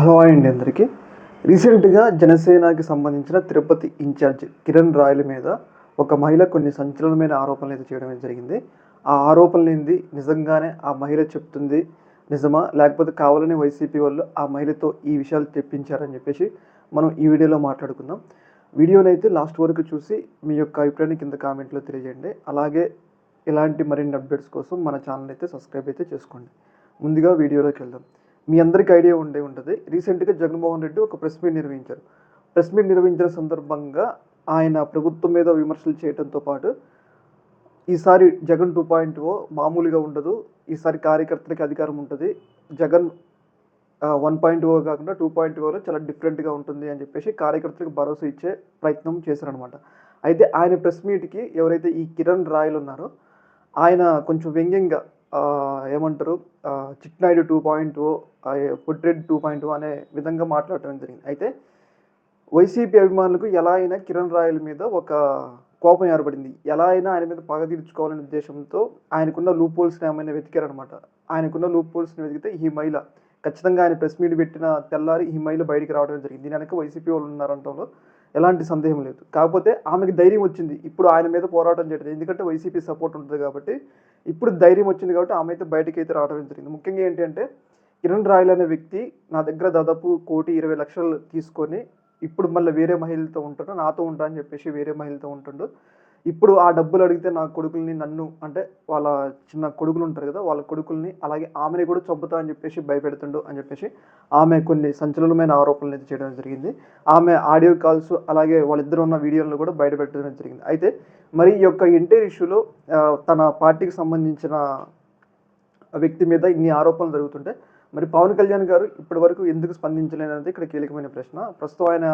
Hello అండి అందరికీ. రీసెంట్గా జనసేనకి సంబంధించిన తిరుపతి ఇన్ఛార్జ్ కిరణ్ రాయల మీద ఒక మహిళ కొన్ని సంచలనమైన ఆరోపణలు అయితే చేయడం జరిగింది. ఆ ఆరోపణలు ఏంది? నిజంగానే ఆ మహిళ చెప్తుంది నిజమా? లేకపోతే కావాలని వైసీపీ వాళ్ళు ఆ మహిళతో ఈ విషయాలు తెప్పించారని చెప్పేసి మనం ఈ వీడియోలో మాట్లాడుకుందాం. వీడియోని అయితే లాస్ట్ వరకు చూసి మీ యొక్క అభిప్రాయాన్ని కింద కామెంట్లో తెలియజేయండి. అలాగే ఇలాంటి మరిన్ని అప్డేట్స్ కోసం మన ఛానల్ అయితే సబ్స్క్రైబ్ అయితే చేసుకోండి. ముందుగా వీడియోలోకి వెళ్దాం. మీ అందరికీ ఐడియా ఉండే ఉంటుంది. రీసెంట్గా జగన్మోహన్ రెడ్డి ఒక ప్రెస్ మీట్ నిర్వహించారు. ప్రెస్ మీట్ నిర్వహించిన సందర్భంగా ఆయన ప్రభుత్వం మీద విమర్శలు చేయడంతో పాటు ఈసారి జగన్ టూ పాయింట్ ఓ మామూలుగా ఉండదు. ఈసారి కార్యకర్తలకి అధికారం ఉంటుంది. జగన్ వన్ పాయింట్ ఓ కాకుండా టూ పాయింట్ ఓలో చాలా డిఫరెంట్గా ఉంటుంది అని చెప్పేసి కార్యకర్తలకు భరోసా ఇచ్చే ప్రయత్నం చేశారనమాట అయితే ఆయన ప్రెస్ మీట్కి ఎవరైతే ఈ కిరణ్ రాయలు ఉన్నారో ఆయన కొంచెం వ్యంగ్యంగా ఏమంటారు? ఆ, చిట్నాయుడు two point O two point O అనే విధంగా మాట్లాడటం జరిగింది. అయితే వైసీపీ అభిమానులకు ఎలా అయినా కిరణ్ రాయల మీద ఒక కోపం ఏర్పడింది. ఎలా అయినా ఆయన మీద పగ తీర్చుకోవాలనే ఉద్దేశంతో ఆయనకున్న లూప్ హోల్స్ని ఏమైనా వెతికారనమాట ఆయనకున్న లూప్ హోల్స్ని వెతికితే ఈ మహిళ ఖచ్చితంగా ఆయన ప్రెస్ మీట్ పెట్టిన తెల్లారి ఈ మహిళ బయటికి రావడం జరిగింది. దీనికి వైసీపీ వాళ్ళు ఉన్నారంటంలో ఎలాంటి సందేహం లేదు. కాకపోతే ఆమెకి ధైర్యం వచ్చింది. ఇప్పుడు ఆయన మీద పోరాటం చేయడం ఎందుకంటే వైసీపీ సపోర్ట్ ఉంటుంది కాబట్టి ఇప్పుడు ధైర్యం వచ్చింది కాబట్టి ఆమె అయితే బయటకి అయితే రావడం జరిగింది. ముఖ్యంగా ఏంటంటే కిరణ్ రాయల్ అనే వ్యక్తి నా దగ్గర దాదాపు కోటి ఇరవై లక్షలు తీసుకొని ఇప్పుడు మళ్ళీ వేరే మహిళలతో ఉంటాడు. నాతో ఉంటా అని చెప్పేసి వేరే మహిళతో ఉంటుండు. ఇప్పుడు ఆ డబ్బులు అడిగితే నా కొడుకుల్ని నన్ను అంటే వాళ్ళ చిన్న కొడుకులు ఉంటారు కదా వాళ్ళ కొడుకుల్ని అలాగే ఆమెని కూడా చంపుతా అని చెప్పేసి భయపెడుతుండు అని చెప్పేసి ఆమె కొన్ని సంచలనమైన ఆరోపణలు అయితే చేయడం జరిగింది. ఆమె ఆడియో కాల్స్ అలాగే వాళ్ళిద్దరు ఉన్న వీడియోలను కూడా బయటపెట్టడం జరిగింది. అయితే మరి ఈ యొక్క ఇంటర్ ఇష్యూలో తన పార్టీకి సంబంధించిన వ్యక్తి మీద ఇన్ని ఆరోపణలు జరుగుతుంటే మరి పవన్ కళ్యాణ్ గారు ఇప్పటి వరకు ఎందుకు స్పందించలేనది ఇక్కడ కీలకమైన ప్రశ్న. ప్రస్తుతం ఆయన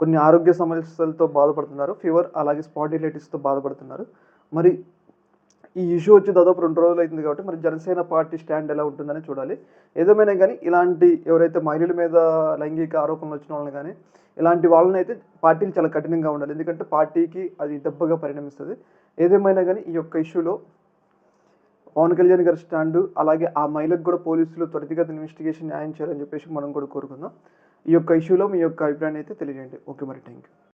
కొన్ని ఆరోగ్య సమస్యలతో బాధపడుతున్నారు. ఫీవర్ అలాగే స్పాండిలైటిస్తో బాధపడుతున్నారు. మరి ఈ ఇష్యూ వచ్చి దాదాపు రెండు రోజులు అవుతుంది కాబట్టి మరి జనసేన పార్టీ స్టాండ్ ఎలా ఉంటుందని చూడాలి. ఏదేమైనా కానీ ఇలాంటి ఎవరైతే మహిళల మీద లైంగిక ఆరోపణలు వచ్చిన వాళ్ళని కానీ ఇలాంటి వాళ్ళని అయితే పార్టీలు చాలా కఠినంగా ఉండాలి. ఎందుకంటే పార్టీకి అది దెబ్బగా పరిణమిస్తుంది. ఏదేమైనా కానీ ఈ యొక్క ఇష్యూలో పవన్ కళ్యాణ్ గారి స్టాండు అలాగే ఆ మహిళకు కూడా పోలీసులు త్వరితగతి ఇన్వెస్టిగేషన్ న్యాయం చేయాలని చెప్పేసి మనం కూడా కోరుకుందాం. ఈ యొక్క ఇష్యూలో మీ యొక్క అభిప్రాయాన్ని అయితే తెలియజేయండి. ఓకే మరి థ్యాంక్ యూ